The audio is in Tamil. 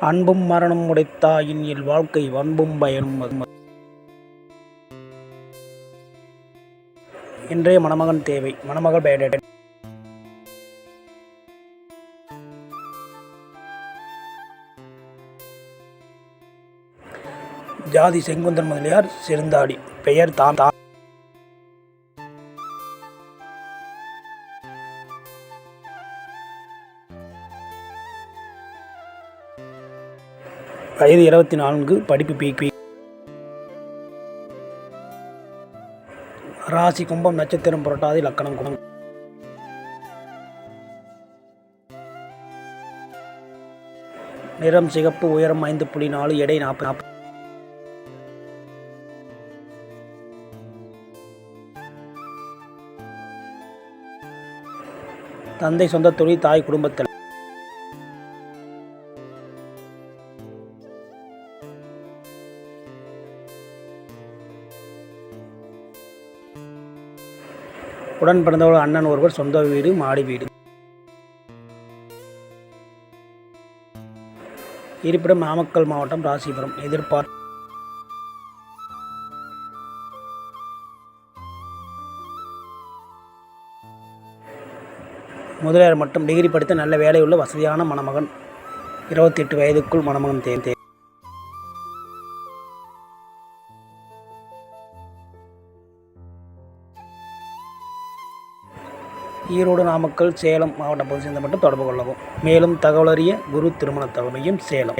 அன்பும் மரணம் உடைத்தாயின் இல் வாழ்க்கை வன்பும் பயனும் இன்றைய மணமகன் தேவை மணமகள் பயோடேட்டா ஜாதி செங்குந்தன் முதலியார் சிறுந்தாடி பெயர் தாம் வயது இருபத்தி நான்கு படிப்பு பிபி ராசி கும்பம் நட்சத்திரம் புரட்டாதி லக்கணம் குணம் நிறம் சிகப்பு உயரம் ஐந்து புள்ளி நாலு எடை நாற்பது நாற்பது. தந்தை சொந்த தொழில் தாய் குடும்பத்தில். உடன் பிறந்தவர்கள் அண்ணன் ஒருவர் சொந்த வீடு மாடி வீடு. இருப்பிடம் நாமக்கல் மாவட்டம் ராசிபுரம். எதிர்பார்ப்பு முதலியார் மட்டும் டிகிரி படித்த நல்ல வேலையுள்ள வசதியான மணமகன். இருபத்தி எட்டு வயதுக்குள் மணமகன் தேர்ந்தேன் ஈரோடு நாமக்கல் சேலம் மாவட்ட பகுதி சேர்ந்த மட்டும் தொடர்பு கொள்ளவும். மேலும் தகவலறிய குரு திருமண தகவலையும் சேலம்.